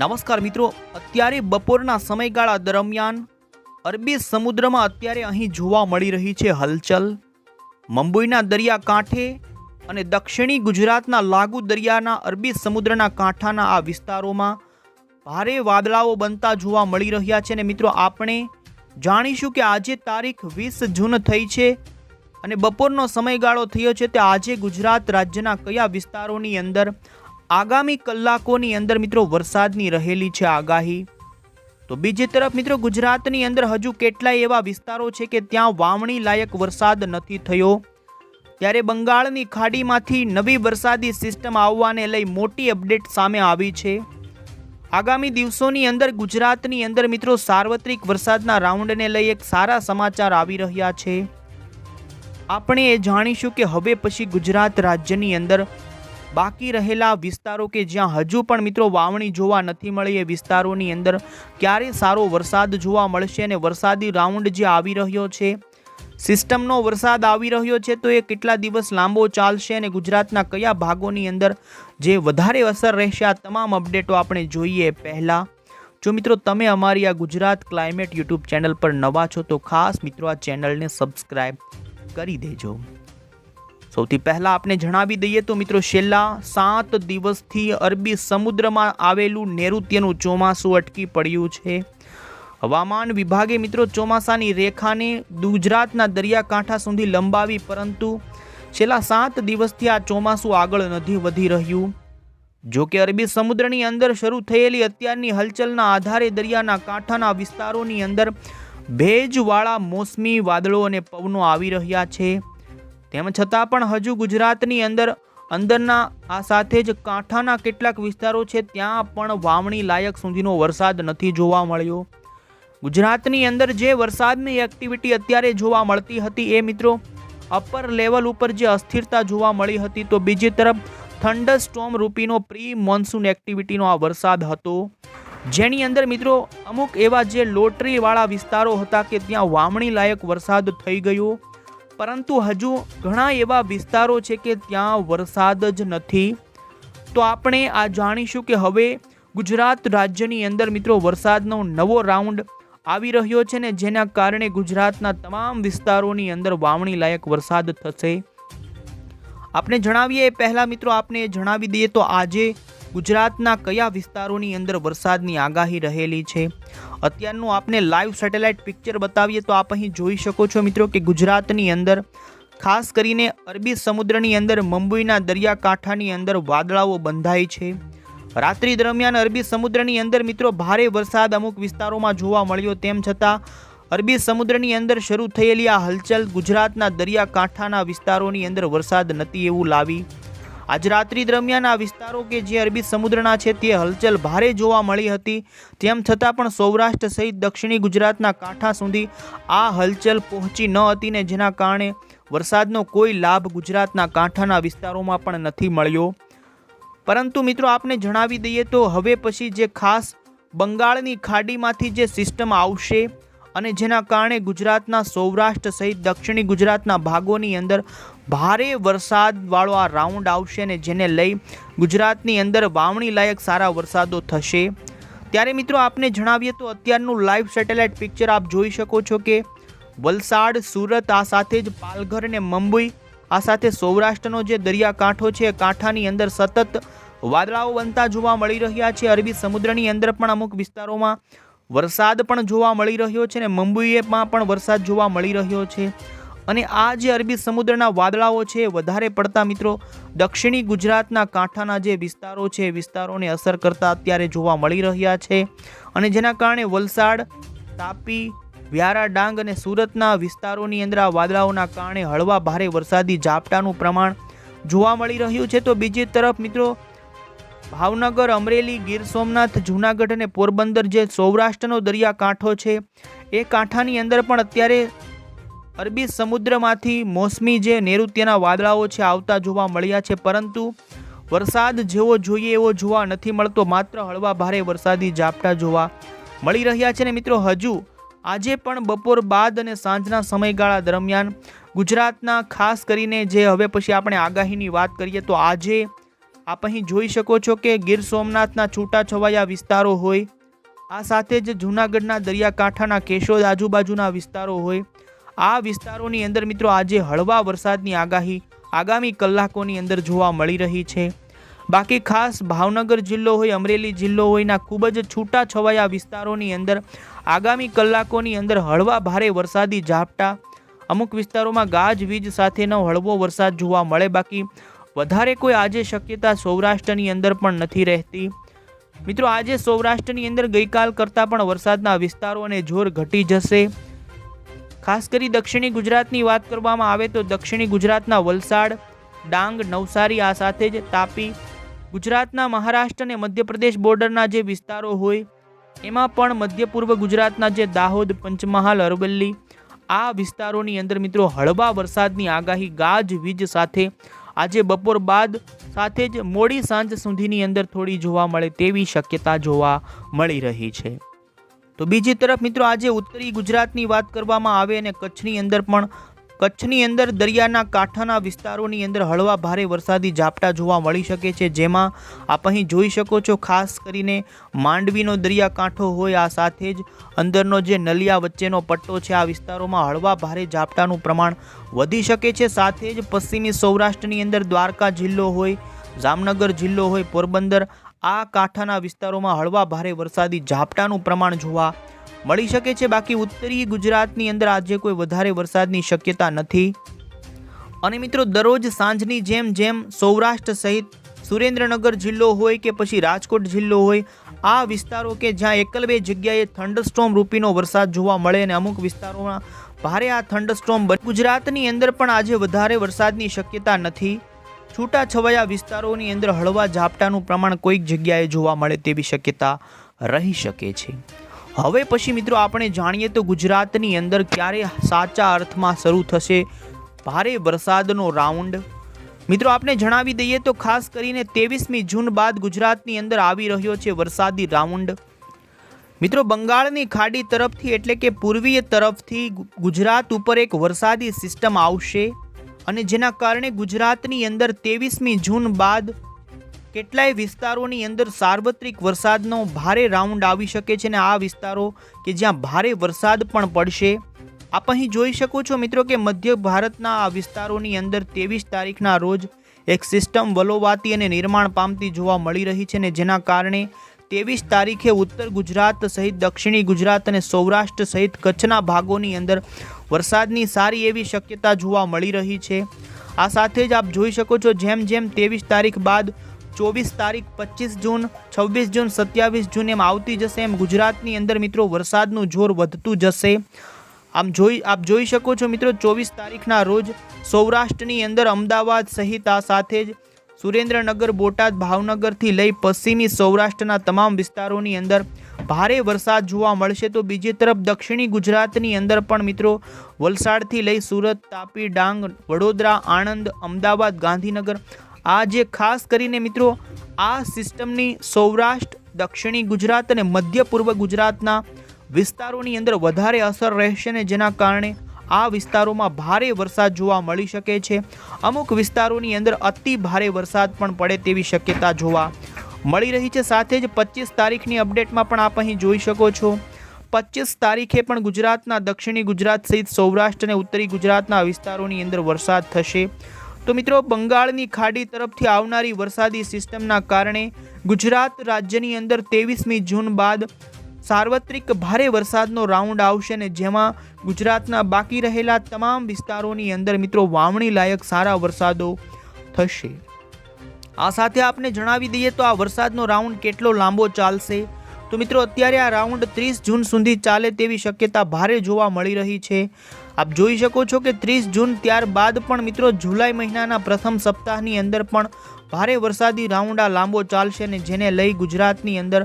નમસ્કાર મિત્રો, અત્યારે બપોરના સમયગાળા દરમિયાન અરબી સમુદ્રમાં અત્યારે અહીં જોવા મળી રહી છે હલચલ. મુંબઈના દરિયાકાંઠે અને દક્ષિણી ગુજરાતના લાગુ દરિયાના અરબી સમુદ્રના કાંઠાના આ વિસ્તારોમાં ભારે વાદળાઓ બનતા જોવા મળી રહ્યા છે અને મિત્રો, આપણે જાણીશું કે આજે તારીખ વીસ જૂન થઈ છે અને બપોરનો સમયગાળો થયો છે. તે આજે ગુજરાત રાજ્યના કયા વિસ્તારોની અંદર આગામી કલાકોની અંદર મિત્રો વરસાદની રહેલી છે આગાહી. તો બીજી તરફ મિત્રો ગુજરાતની અંદર હજુ કેટલાય એવા વિસ્તારો છે કે ત્યાં વાવણી લાયક વરસાદ નથી થયો. ત્યારે બંગાળની ખાડીમાંથી નવી વરસાદી સિસ્ટમ આવવાને લઈ મોટી અપડેટ સામે આવી છે. આગામી દિવસોની અંદર ગુજરાતની અંદર મિત્રો સાર્વત્રિક વરસાદના રાઉન્ડને લઈ એક સારા સમાચાર આવી રહ્યા છે. આપણે એ જાણીશું કે હવે પછી ગુજરાત રાજ્યની અંદર બાકી રહેલા વિસ્તારો કે જ્યાં હજુ પણ મિત્રો વાવણી જોવા નથી મળી, એ વિસ્તારોની અંદર ક્યારે સારો વરસાદ જોવા મળશે અને વરસાદી રાઉન્ડ જે આવી રહ્યો છે, સિસ્ટમનો વરસાદ આવી રહ્યો છે, તો એ કેટલા દિવસ લાંબો ચાલશે અને ગુજરાતના કયા ભાગોની અંદર જે વધારે અસર રહેશે, આ તમામ અપડેટો આપણે જોઈએ પહેલાં. જો મિત્રો તમે અમારી આ ગુજરાત ક્લાઇમેટ યુટ્યુબ ચેનલ પર નવા છો, તો ખાસ મિત્રો આ ચેનલને સબસ્ક્રાઈબ કરી દેજો. સૌથી પહેલાં આપણે જણાવી દઈએ તો મિત્રો છેલ્લા સાત દિવસથી અરબી સમુદ્રમાં આવેલું નૈઋત્યનું ચોમાસું અટકી પડ્યું છે. હવામાન વિભાગે મિત્રો ચોમાસાની રેખાને ગુજરાતના દરિયાકાંઠા સુધી લંબાવી, પરંતુ છેલ્લા સાત દિવસથી આ ચોમાસું આગળ નથી વધી રહ્યું. જો કે અરબી સમુદ્રની અંદર શરૂ થયેલી અત્યારની હલચલના આધારે દરિયાના કાંઠાના વિસ્તારોની અંદર ભેજવાળા મોસમી વાદળો અને પવનો આવી રહ્યા છે. તેમ છતાં પણ હજુ ગુજરાતની અંદર અંદરના આ સાથે જ કાંઠાના કેટલાક વિસ્તારો છે, ત્યાં પણ વાવણી લાયક સુધીનો વરસાદ નથી જોવા મળ્યો. ગુજરાતની અંદર જે વરસાદની એક્ટિવિટી અત્યારે જોવા મળતી હતી એ મિત્રો અપર લેવલ ઉપર જે અસ્થિરતા જોવા મળી હતી, તો બીજી તરફ થંડર સ્ટોમ રૂપીનો પ્રી મોન્સૂન એક્ટિવિટીનો આ વરસાદ હતો. જેની અંદર મિત્રો, અમુક એવા જે લોટરીવાળા વિસ્તારો હતા કે ત્યાં વાવણી લાયક વરસાદ થઈ ગયો. પરંતુ હજુ ઘણા એવા વિસ્તારો છે કે ત્યાં વરસાદ જ નથી. તો આપણે આ જાણીશું કે હવે ગુજરાત રાજ્યની અંદર મિત્રો વરસાદનો નવો રાઉન્ડ આવી રહ્યો છે ને જેના કારણે ગુજરાતના તમામ વિસ્તારોની અંદર વાવણી લાયક વરસાદ થશે. આપણે જણાવીએ, પહેલાં મિત્રો આપને જણાવી દઈએ તો આજે ગુજરાતના કયા વિસ્તારોની અંદર વરસાદની આગાહી રહેલી છે? અત્યારનું આપને લાઈવ સેટેલાઇટ પિક્ચર બતાવીએ તો આપ અહીં જોઈ શકો છો મિત્રો કે ગુજરાતની અંદર, ખાસ કરીને અરબી સમુદ્રની અંદર, મુંબઈના દરિયાકાંઠાની અંદર વાદળાઓ બંધાય છે. રાત્રિ દરમિયાન અરબી સમુદ્રની અંદર મિત્રો ભારે વરસાદ અમુક વિસ્તારોમાં જોવા મળ્યો તેમ છતાં, અરબી સમુદ્રની અંદર શરૂ થયેલી આ હલચલ ગુજરાતના દરિયાકાંઠાના વિસ્તારોની અંદર વરસાદ નથી એવું લાવી આજ રાત્રિ દરમિયાન આ વિસ્તારો કે જે અરબી સમુદ્રના છે તે હલચલ ભારે જોવા મળી હતી. તેમ છતાં પણ સૌરાષ્ટ્ર સહિત દક્ષિણી ગુજરાતના કાંઠા સુધી આ હલચલ પહોંચી ન હતી ને જેના કારણે વરસાદનો કોઈ લાભ ગુજરાતના કાંઠાના વિસ્તારોમાં પણ નથી મળ્યો. પરંતુ મિત્રો, આપને જણાવી દઈએ તો હવે પછી જે ખાસ બંગાળની ખાડીમાંથી જે સિસ્ટમ આવશે અને જેના કારણે ગુજરાતના સૌરાષ્ટ્ર સહિત દક્ષિણી ગુજરાતના ભાગોની અંદર ભારે વરસાદવાળો આ રાઉન્ડ આવશે અને જેને લઈ ગુજરાતની અંદર વાવણી લાયક સારા વરસાદો થશે. ત્યારે મિત્રો આપને જણાવીએ તો અત્યારનું લાઈવ સેટેલાઇટ પિક્ચર આપ જોઈ શકો છો કે વલસાડ, સુરત આ સાથે જ પાલઘર અને મુંબઈ આ સાથે સૌરાષ્ટ્રનો જે દરિયાકાંઠો છે કાંઠાની અંદર સતત વાદળાઓ બનતા જોવા મળી રહ્યા છે. અરબી સમુદ્રની અંદર પણ અમુક વિસ્તારોમાં વરસાદ પણ જોવા મળી રહ્યો છે ને મુંબઈમાં પણ વરસાદ જોવા મળી રહ્યો છે. અને આ જે અરબી સમુદ્રના વાદળાઓ છે વધારે પડતા મિત્રો દક્ષિણી ગુજરાતના કાંઠાના જે વિસ્તારો છે વિસ્તારોને અસર કરતા અત્યારે જોવા મળી રહ્યા છે. અને જેના કારણે વલસાડ, તાપી, વ્યારા, ડાંગ અને સુરતના વિસ્તારોની અંદર આ વાદળાઓના કારણે હળવા ભારે વરસાદી ઝાપટાનું પ્રમાણ જોવા મળી રહ્યું છે. તો બીજી તરફ મિત્રો ભાવનગર, અમરેલી, ગીર સોમનાથ, જૂનાગઢ અને પોરબંદર જે સૌરાષ્ટ્રનો દરિયાકાંઠો છે, એ કાંઠાની અંદર પણ અત્યારે અરબી સમુદ્રમાંથી મોસમી જે નૈઋત્યના વાદળાઓ છે, આવતા જોવા મળ્યા છે. પરંતુ વરસાદ જેવો જોઈએ એવો જોવા નથી મળતો. માત્ર હળવા ભારે વરસાદી ઝાપટા જોવા મળી રહ્યા છે. ને મિત્રો, હજુ આજે પણ બપોર બાદ અને સાંજના સમયગાળા દરમિયાન ગુજરાતના ખાસ કરીને જે હવે પછી આપણે આગાહીની વાત કરીએ તો આજે આપ અહીં જોઈ શકો છો કે ગીર સોમનાથના છૂટાછવાયા વિસ્તારો હોય, આ સાથે જ જૂનાગઢના દરિયાકાંઠાના કેશોદ આજુબાજુના વિસ્તારો હોય. આ વિસ્તારોની અંદર મિત્રો આજે હળવા વરસાદની આગાહી આગામી કલાકોની અંદર જોવા મળી રહી છે. બાકી ખાસ ભાવનગર જિલ્લો હોય, અમરેલી જિલ્લો હોયના ખૂબ જ છૂટા છવાયા વિસ્તારોની અંદર આગામી કલાકોની અંદર હળવા ભારે વરસાદી ઝાપટા. અમુક વિસ્તારોમાં ગાજવીજ સાથેનો હળવો વરસાદ જોવા મળે. બાકી વધારે કોઈ આજે શક્યતા સૌરાષ્ટ્રની અંદર પણ નથી રહેતી. મિત્રો, આજે સૌરાષ્ટ્રની અંદર ગઈકાલ કરતાં પણ વરસાદના વિસ્તારો અને જોર ઘટી જશે. ખાસ કરી દક્ષિણી ગુજરાતની વાત કરવામાં આવે તો દક્ષિણી ગુજરાતના વલસાડ, ડાંગ, નવસારી આ સાથે જ તાપી, ગુજરાતના મહારાષ્ટ્ર અને મધ્યપ્રદેશ બોર્ડરના જે વિસ્તારો હોય, એમાં પણ મધ્ય પૂર્વ ગુજરાતના જે દાહોદ, પંચમહાલ, અરવલ્લી આ વિસ્તારોની અંદર મિત્રો હળવા વરસાદની આગાહી ગાજવીજ સાથે આજે બપોર બાદ સાથે જ મોડી સાંજ સુધીની અંદર થોડી જોવા મળે તેવી શક્યતા જોવા મળી રહી છે. તો બીજી તરફ મિત્રો, આજે ઉત્તરી ગુજરાતની વાત કરવામાં આવે અને કચ્છની અંદર પણ કચ્છની અંદર દરિયાના કાંઠાના વિસ્તારોની અંદર હળવા ભારે વરસાદી ઝાપટા જોવા મળી શકે છે, જેમાં આપ અહીં જોઈ શકો છો, ખાસ કરીને માંડવીનો દરિયાકાંઠો હોય, આ સાથે જ અંદરનો જે નલિયા વચ્ચેનો પટ્ટો છે, આ વિસ્તારોમાં હળવા ભારે ઝાપટાનું પ્રમાણ વધી શકે છે. સાથે જ પશ્ચિમી સૌરાષ્ટ્રની અંદર દ્વારકા જિલ્લો હોય, જામનગર જિલ્લો હોય, પોરબંદર, આ કાંઠાના વિસ્તારોમાં હળવા ભારે વરસાદી ઝાપટાનું પ્રમાણ જોવા મળી શકે છે. બાકી ઉત્તરી ગુજરાતની અંદર આજે કોઈ વધારે વરસાદની શક્યતા નથી. અને મિત્રો, દરરોજ સાંજની જેમ જેમ સૌરાષ્ટ્ર સહિત સુરેન્દ્રનગર જિલ્લો હોય કે પછી રાજકોટ જિલ્લો હોય, આ વિસ્તારો કે જ્યાં એકલ બે જગ્યાએ થંડરસ્ટોમ રૂપીનો વરસાદ જોવા મળે અને અમુક વિસ્તારોમાં ભારે આ થંડરસ્ટોમ ગુજરાતની અંદર પણ આજે વધારે વરસાદની શક્યતા નથી. છૂટા છવાયા વિસ્તારોની અંદર હળવા ઝાપટાનું પ્રમાણ કોઈક જગ્યાએ જોવા મળે તેવી શક્યતા રહી શકે છે. હવે પછી મિત્રો આપણે જાણીએ તો ગુજરાતની અંદર ક્યારે સાચા અર્થમાં શરૂ થશે ભારે વરસાદનો રાઉન્ડ. મિત્રો આપણે જણાવી દઈએ તો ખાસ કરીને ત્રેવીસમી જૂન બાદ ગુજરાતની અંદર આવી રહ્યો છે વરસાદી રાઉન્ડ. મિત્રો બંગાળની ખાડી તરફથી એટલે કે પૂર્વીય તરફથી ગુજરાત ઉપર એક વરસાદી સિસ્ટમ આવશે અને જેના કારણે ગુજરાતની અંદર ત્રેવીસમી જૂન બાદ કેટલાય વિસ્તારોની અંદર સાર્વત્રિક વરસાદનો ભારે રાઉન્ડ આવી શકે છે અને આ વિસ્તારો કે જ્યાં ભારે વરસાદ પણ પડશે. આપ અહીં જોઈ શકો છો મિત્રો કે મધ્ય ભારતના આ વિસ્તારોની અંદર ત્રેવીસ તારીખના રોજ એક સિસ્ટમ વલોવાતી અને નિર્માણ પામતી જોવા મળી રહી છે ને જેના કારણે ત્રેવીસ તારીખે ઉત્તર ગુજરાત સહિત દક્ષિણી ગુજરાત અને સૌરાષ્ટ્ર સહિત કચ્છના ભાગોની અંદર વરસાદની સારી એવી શક્યતા જોવા મળી રહી છે. આ સાથે જ આપ જોઈ શકો છો જેમ જેમ ત્રેવીસ તારીખ બાદ ચોવીસ તારીખ પચીસ જૂન, છવ્વીસ જૂન, સત્યાવીસ જૂન એમ આવતી જશે. એમ ગુજરાતની અંદર મિત્રો વરસાદનું જોર વધતું જશે. આમ જોઈ, આપ જોઈ શકો છો મિત્રો ચોવીસ તારીખના રોજ સૌરાષ્ટ્રની અંદર અમદાવાદ સહિત આ સાથે જ સુરેન્દ્રનગર, બોટાદ, ભાવનગરથી લઈ પશ્ચિમી સૌરાષ્ટ્રના તમામ વિસ્તારોની અંદર ભારે વરસાદ જોવા મળશે. તો બીજી તરફ દક્ષિણી ગુજરાતની અંદર પણ મિત્રો વલસાડથી લઈ સુરત, તાપી, ડાંગ, વડોદરા, આણંદ, અમદાવાદ, ગાંધીનગર આ જે ખાસ કરીને મિત્રો, આ સિસ્ટમની સૌરાષ્ટ્ર, દક્ષિણી ગુજરાત અને મધ્ય પૂર્વ ગુજરાતના વિસ્તારોની અંદર વધારે અસર રહેશે ને જેના કારણે આ વિસ્તારોમાં ભારે વરસાદ જોવા મળી શકે છે. અમુક વિસ્તારોની અંદર અતિ ભારે વરસાદ પણ પડે તેવી શક્યતા જોવા મળી રહી છે. સાથે જ પચીસ તારીખની અપડેટમાં પણ આપ અહીં જોઈ શકો છો. પચીસ તારીખે પણ ગુજરાતના દક્ષિણી ગુજરાત સહિત સૌરાષ્ટ્ર અને ઉત્તરી ગુજરાતના વિસ્તારોની અંદર વરસાદ થશે. તો મિત્રો, બંગાળની ખાડી તરફથી આવનારી વરસાદી સિસ્ટમના કારણે ગુજરાત રાજ્યની અંદર ત્રેવીસમી જૂન બાદ સાર્વત્રિક ભારે વરસાદનો રાઉન્ડ આવશે ને જેમાં ગુજરાતના બાકી રહેલા તમામ વિસ્તારોની અંદર મિત્રો વાવણી લાયક સારા વરસાદો થશે. આ સાથે આપને જણાવી દઈએ તો આ વરસાદનો રાઉન્ડ કેટલો લાંબો ચાલશે? તો મિત્રો, અત્યારે આ રાઉન્ડ ત્રીસ જૂન સુધી ચાલે તેવી શક્યતા ભારે જોવા મળી રહી છે. આપ જોઈ શકો છો કે ત્રીસ જૂન ત્યારબાદ પણ મિત્રો, જુલાઈ મહિનાના પ્રથમ સપ્તાહની અંદર પણ ભારે વરસાદી રાઉન્ડ આ લાંબો ચાલશે અને જેને લઈ ગુજરાતની અંદર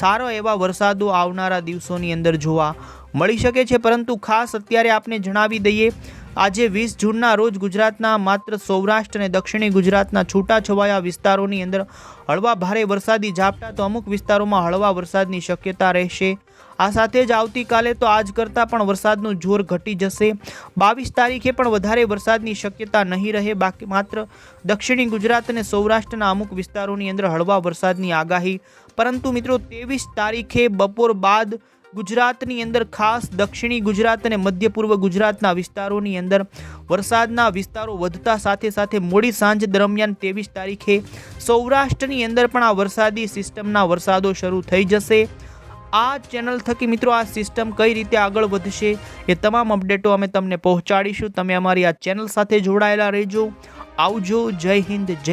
સારો એવા વરસાદો આવનારા દિવસોની અંદર જોવા મળી શકે છે. પરંતુ ખાસ અત્યારે આપને જણાવી દઈએ આજે વીસ જૂનના રોજ ગુજરાતના માત્ર સૌરાષ્ટ્ર અને દક્ષિણી ગુજરાતના છૂટાછવાયા વિસ્તારોની અંદર હળવા ભારે વરસાદી ઝાપટા તો અમુક વિસ્તારોમાં હળવા વરસાદની શક્યતા રહેશે. આ સાથે જ આવતીકાલે તો આજ કરતાં પણ વરસાદનું જોર ઘટી જશે. બાવીસ તારીખે પણ વધારે વરસાદની શક્યતા નહીં રહે. બાકી માત્ર દક્ષિણી ગુજરાત અને સૌરાષ્ટ્રના અમુક વિસ્તારોની અંદર હળવા વરસાદની આગાહી. પરંતુ મિત્રો, ત્રેવીસ તારીખે બપોર બાદ ગુજરાતની અંદર ખાસ દક્ષિણી ગુજરાત અને મધ્ય પૂર્વ ગુજરાતના વિસ્તારોની અંદર વરસાદના વિસ્તારો વધતા સાથે સાથે મોડી સાંજ દરમિયાન ત્રેવીસ તારીખે સૌરાષ્ટ્રની અંદર પણ આ વરસાદી સિસ્ટમના વરસાદો શરૂ થઈ જશે. આ ચેનલ થકી મિત્રો આ સિસ્ટમ કઈ રીતે આગળ વધશે એ તમામ અપડેટો અમે તમને પહોંચાડીશું. તમે અમારી આ ચેનલ સાથે જોડાયેલા રહેજો. આવજો. જય હિન્દ, જય